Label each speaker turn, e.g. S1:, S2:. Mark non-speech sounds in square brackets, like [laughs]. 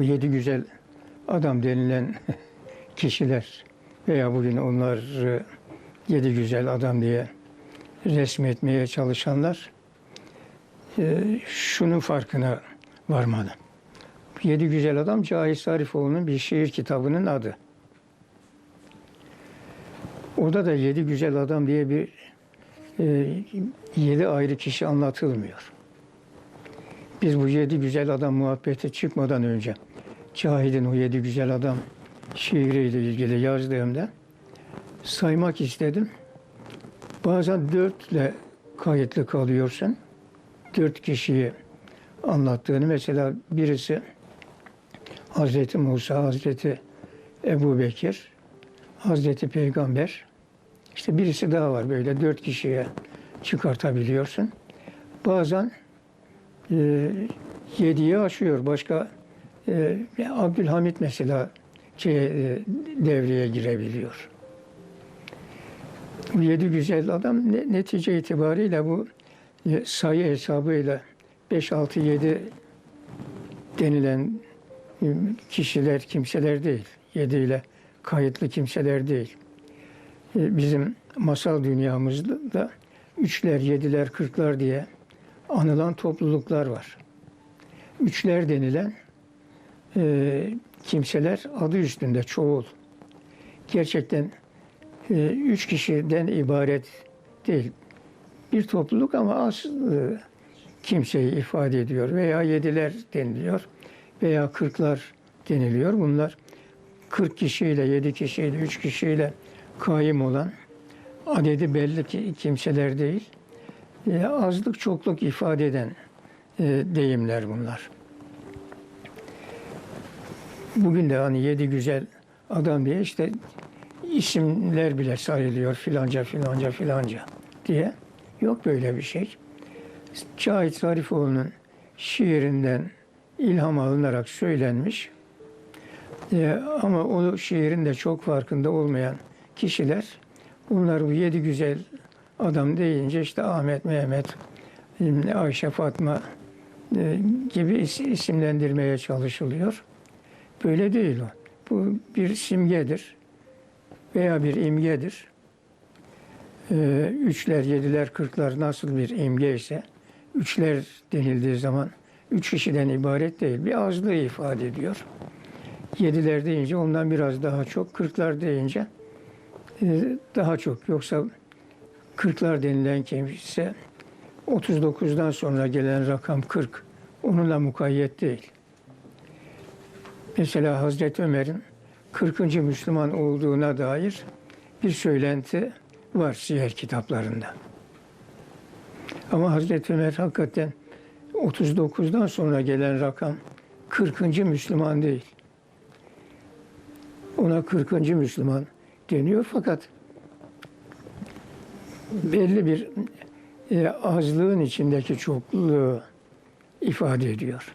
S1: bu yedi güzel adam denilen [laughs] kişiler veya bugün onları yedi güzel adam diye resmetmeye çalışanlar e, şunun farkına varmalı. Yedi Güzel Adam Cahit Zarifoğlu'nun bir şiir kitabının adı. Orada da Yedi Güzel Adam diye bir e, yedi ayrı kişi anlatılmıyor. Biz bu yedi güzel adam muhabbete çıkmadan önce Cahit'in o yedi güzel adam şiiriyle ilgili yazdığımda saymak istedim. Bazen dörtle kayıtlı kalıyorsun. Dört kişiyi anlattığını mesela birisi Hazreti Musa, Hazreti Ebu Bekir, Hazreti Peygamber. İşte birisi daha var böyle dört kişiye çıkartabiliyorsun. Bazen e, aşıyor. Başka e, Abdülhamit mesela şey, e, devreye girebiliyor. Bu yedi güzel adam ne- netice itibariyle bu e, sayı hesabıyla 5, 6, 7 denilen e, kişiler, kimseler değil. 7 ile kayıtlı kimseler değil. E, Bizim masal dünyamızda üçler, yediler, kırklar diye anılan topluluklar var. Üçler denilen e, kimseler adı üstünde çoğul. Gerçekten e, üç kişiden ibaret değil. Bir topluluk ama az e, kimseyi ifade ediyor. Veya yediler deniliyor veya kırklar deniliyor. Bunlar 40 kişiyle, 7 kişiyle, 3 kişiyle kaim olan adedi belli ki kimseler değil. E, azlık çokluk ifade eden e, deyimler bunlar. Bugün de hani yedi güzel adam diye işte isimler bile sayılıyor filanca filanca filanca diye. Yok böyle bir şey. Cahit Zarifoğlu'nun şiirinden ilham alınarak söylenmiş. E, ama o şiirin de çok farkında olmayan kişiler bunlar bu yedi güzel adam deyince işte Ahmet, Mehmet, Ayşe, Fatma e, gibi is- isimlendirmeye çalışılıyor. Böyle değil o. Bu bir simgedir veya bir imgedir. Ee, üçler, yediler, kırklar nasıl bir imge ise üçler denildiği zaman üç kişiden ibaret değil. Bir azlığı ifade ediyor. Yediler deyince ondan biraz daha çok, kırklar deyince e, daha çok. Yoksa kırklar denilen kimse 39'dan sonra gelen rakam 40. Onunla mukayyet değil. Mesela Hazreti Ömer'in 40. Müslüman olduğuna dair bir söylenti var siyer kitaplarında. Ama Hazreti Ömer hakikaten 39'dan sonra gelen rakam 40. Müslüman değil. Ona 40. Müslüman deniyor fakat belli bir e, azlığın içindeki çokluğu ifade ediyor.